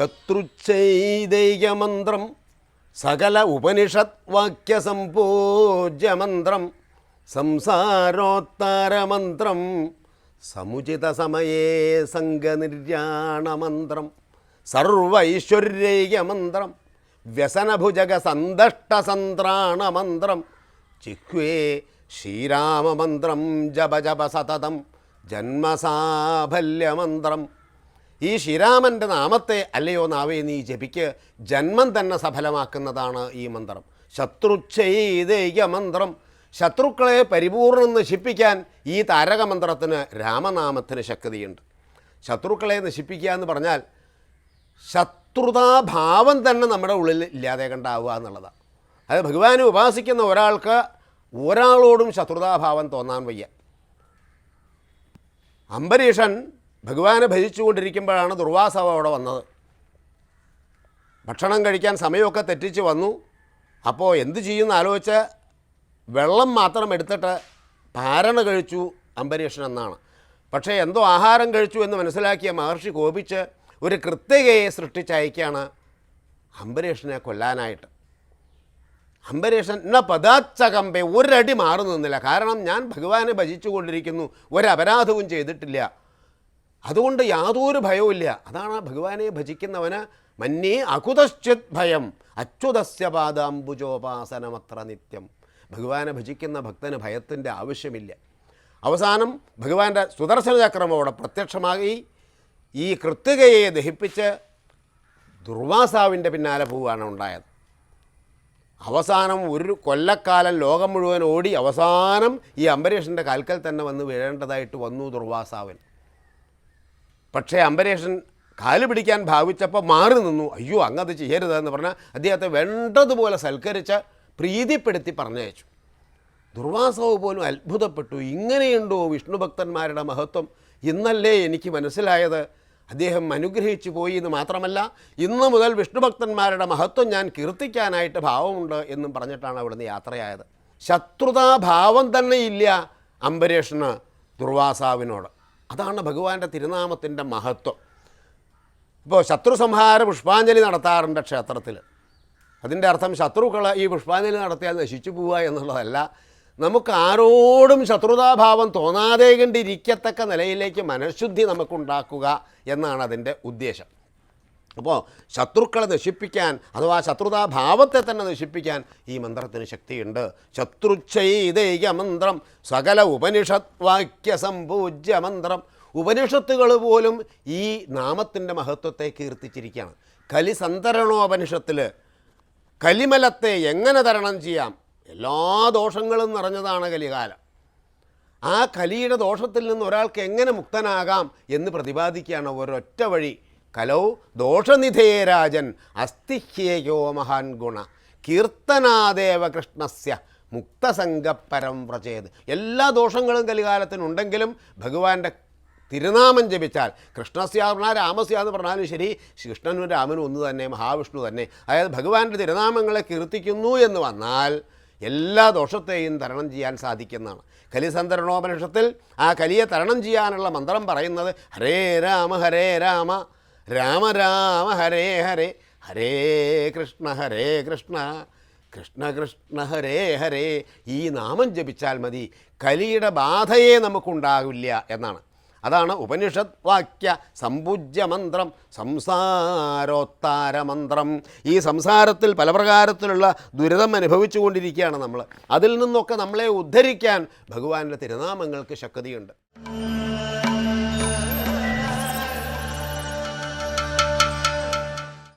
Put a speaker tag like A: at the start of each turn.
A: ശത്രുച്ഛൈദൈകമന്ത്രം സകല ഉപനിഷത് വാക്യസംപൂജ്യമന്ത്രം സംസാരോത്താരമന്ത്രം സമുചിത സമയേ സംഘനിര്യാണമന്ത്രം സർവൈശ്വര്യൈകമന്ത്രം വ്യസനഭുജക ചിഹ്വേ ശ്രീരാമമന്ത്രം ജപ ജപ സതതം ജന്മസാഫല്യമന്ത്രം ഈ ശ്രീരാമന്റെ നാമത്തെ അല്ലയോ നാവേ നീ ജപിക്ക്. ജന്മം തന്നെ സഫലമാക്കുന്നതാണ് ഈ മന്ത്രം. ശത്രുച്ഛൈതൈക മന്ത്രം. ശത്രുക്കളെ പരിപൂർണം നശിപ്പിക്കാൻ ഈ താരകമന്ത്രത്തിന് രാമനാമത്തിന് ശക്തിയുണ്ട്. ശത്രുക്കളെ നശിപ്പിക്കുക എന്ന് പറഞ്ഞാൽ ശത്രുതാഭാവം തന്നെ നമ്മുടെ ഉള്ളിൽ ഇല്ലാതെ കണ്ടാവുക എന്നുള്ളതാണ്. അത് ഭഗവാനെ ഉപാസിക്കുന്ന ഒരാൾക്ക് ഒരാളോടും ശത്രുതാഭാവം തോന്നാൻ വയ്യ. അംബരീഷൻ ഭഗവാനെ ഭജിച്ചുകൊണ്ടിരിക്കുമ്പോഴാണ് ദുർവാസവ അവിടെ വന്നത്. ഭക്ഷണം കഴിക്കാൻ സമയമൊക്കെ തെറ്റിച്ച് വന്നു. അപ്പോൾ എന്ത് ചെയ്യുമെന്ന് ആലോചിച്ച് വെള്ളം മാത്രം എടുത്തിട്ട് പാരണ കഴിച്ചു അംബരീഷൻ എന്നാണ്. പക്ഷേ എന്തോ ആഹാരം കഴിച്ചു എന്ന് മനസ്സിലാക്കിയ മഹർഷി കോപിച്ച് ഒരു കൃത്യകയെ സൃഷ്ടിച്ചയക്കുകയാണ് അംബരീഷനെ കൊല്ലാനായിട്ട്. അംബരീഷൻ എന്ന പദാച്ചകമ്പെ ഒരടി മാറി നിന്നില്ല. കാരണം ഞാൻ ഭഗവാനെ ഭജിച്ചുകൊണ്ടിരിക്കുന്നു ഒരപരാധവും ചെയ്തിട്ടില്ല. അതുകൊണ്ട് യാതൊരു ഭയവുമില്ല. അതാണ് ആ ഭഗവാനെ ഭജിക്കുന്നവന് മന്നേ അകുതശ്ചിത് ഭയം. അച്യുതസ്യ പാദാംബുജോപാസനമത്ര നിത്യം. ഭഗവാനെ ഭജിക്കുന്ന ഭക്തന് ഭയത്തിന്റെ ആവശ്യമില്ല. അവസാനം ഭഗവാന്റെ സുദർശന ചക്രം അവിടെ പ്രത്യക്ഷമായി. ഈ കൃത്തികയെ ദഹിപ്പിച്ച് ദുർവാസാവിന്റെ പിന്നാലെ പോവുകയാണ് ഉണ്ടായത്. അവസാനം ഒരു കൊല്ലക്കാലം ലോകം മുഴുവൻ ഓടി അവസാനം ഈ അംബരീഷന്റെ കാൽക്കൽ തന്നെ വന്ന് വീഴേണ്ടതായിട്ട് വന്നു ദുർവാസാവൻ പക്ഷേ അംബരീഷൻ കാൽ പിടിക്കാൻ ഭാവിച്ചപ്പോൾ മാറി നിന്നു. അയ്യോ അങ്ങത് ചെയ്യരുത് എന്ന് പറഞ്ഞാൽ അദ്ദേഹത്തെ വേണ്ടതുപോലെ സൽക്കരിച്ച് പ്രീതിപ്പെടുത്തി പറഞ്ഞയച്ചു. ദുർവാസവ് പോലും അത്ഭുതപ്പെട്ടു. ഇങ്ങനെയുണ്ടോ വിഷ്ണു ഭക്തന്മാരുടെ മഹത്വം? ഇന്നല്ലേ എനിക്ക് മനസ്സിലായത്. അദ്ദേഹം അനുഗ്രഹിച്ചു പോയി എന്ന് മാത്രമല്ല ഇന്ന് മുതൽ വിഷ്ണുഭക്തന്മാരുടെ മഹത്വം ഞാൻ കീർത്തിക്കാനായിട്ട് ഭാവമുണ്ട് എന്നും പറഞ്ഞിട്ടാണ് അവിടുന്ന് യാത്രയായത്. ശത്രുതാഭാവം തന്നെ ഇല്ല അംബരീഷന് ദുർവാസാവിനോട്. അതാണ് ഭഗവാന്റെ തിരുനാമത്തിന്റെ മഹത്വം. ഇപ്പോൾ ശത്രു സംഹാര പുഷ്പാഞ്ജലി നടത്താറുണ്ട് ക്ഷേത്രത്തിൽ. അതിന്റെ അർത്ഥം ശത്രുക്കളെ ഈ പുഷ്പാഞ്ജലി നടത്തിയാൽ നശിച്ചു പോവുക എന്നുള്ളതല്ല. നമുക്ക് ആരോടും ശത്രുതാഭാവം തോന്നാതെ കണ്ടിരിക്കത്തക്ക നിലയിലേക്ക് മനഃശുദ്ധി നമുക്കുണ്ടാക്കുക എന്നാണ് അതിന്റെ ഉദ്ദേശം. അപ്പോൾ ശത്രുക്കളെ നശിപ്പിക്കാൻ അഥവാ ശത്രുതാഭാവത്തെ തന്നെ നശിപ്പിക്കാൻ ഈ മന്ത്രത്തിന് ശക്തിയുണ്ട്. ശത്രുച്ഛൈതൈക മന്ത്രം സകല ഉപനിഷത് വാക്യ മന്ത്രം. ഉപനിഷത്തുകൾ പോലും ഈ നാമത്തിന്റെ മഹത്വത്തെ കീർത്തിച്ചിരിക്കുകയാണ്. കലിസന്തരണോപനിഷത്തിൽ കലിമലത്തെ എങ്ങനെ തരണം ചെയ്യാം? എല്ലാ ദോഷങ്ങളും നിറഞ്ഞതാണ് കലികാലം. ആ കലിയുടെ ദോഷത്തിൽ നിന്ന് ഒരാൾക്ക് എങ്ങനെ മുക്തനാകാം എന്ന് പ്രതിപാദിക്കുകയാണ് ഒരൊറ്റ വഴി. കലൗ ദോഷനിധേ രാജൻ അസ്തിഹ്യേയോ മഹാൻ ഗുണ. കീർത്തനാദേവ കൃഷ്ണസ്യ മുക്തസംഗപ്പരം വ്രചേത് എല്ലാ ദോഷങ്ങളും കലികാലത്തിനുണ്ടെങ്കിലും ഭഗവാന്റെ തിരുനാമം ജപിച്ചാൽ കൃഷ്ണസ്യ പറഞ്ഞാൽ രാമസ്യ എന്ന് പറഞ്ഞാലും ശരി കൃഷ്ണനും രാമനും ഒന്ന് തന്നെ മഹാവിഷ്ണു തന്നെ. അതായത് ഭഗവാന്റെ തിരുനാമങ്ങളെ കീർത്തിക്കുന്നു എന്ന് വന്നാൽ എല്ലാ ദോഷത്തെയും തരണം ചെയ്യാൻ സാധിക്കുന്നതാണ്. കലിസന്തരണോപനിഷത്തിൽ ആ കലിയെ തരണം ചെയ്യാനുള്ള മന്ത്രം പറയുന്നത് ഹരേ രാമ ഹരേ രാമ. രാമ രാമ ഹരേ ഹരേ. ഹരേ കൃഷ്ണ ഹരേ കൃഷ്ണ. കൃഷ്ണ കൃഷ്ണ ഹരേ ഹരേ. ഈ നാമം ജപിച്ചാൽ മതി. കലിയുടെ ബാധയെ നമുക്കുണ്ടാകില്ല എന്നാണ്. അതാണ് ഉപനിഷത് വാക്യ സമ്പൂജ്യ മന്ത്രം സംസാരോത്താര മന്ത്രം. ഈ സംസാരത്തിൽ പല പ്രകാരത്തിലുള്ള ദുരിതം അനുഭവിച്ചുകൊണ്ടിരിക്കുകയാണ് നമ്മൾ. അതിൽ നിന്നൊക്കെ നമ്മളെ ഉദ്ധരിക്കാൻ ഭഗവാന്റെ തിരുനാമങ്ങൾക്ക് ശക്തിയുണ്ട്.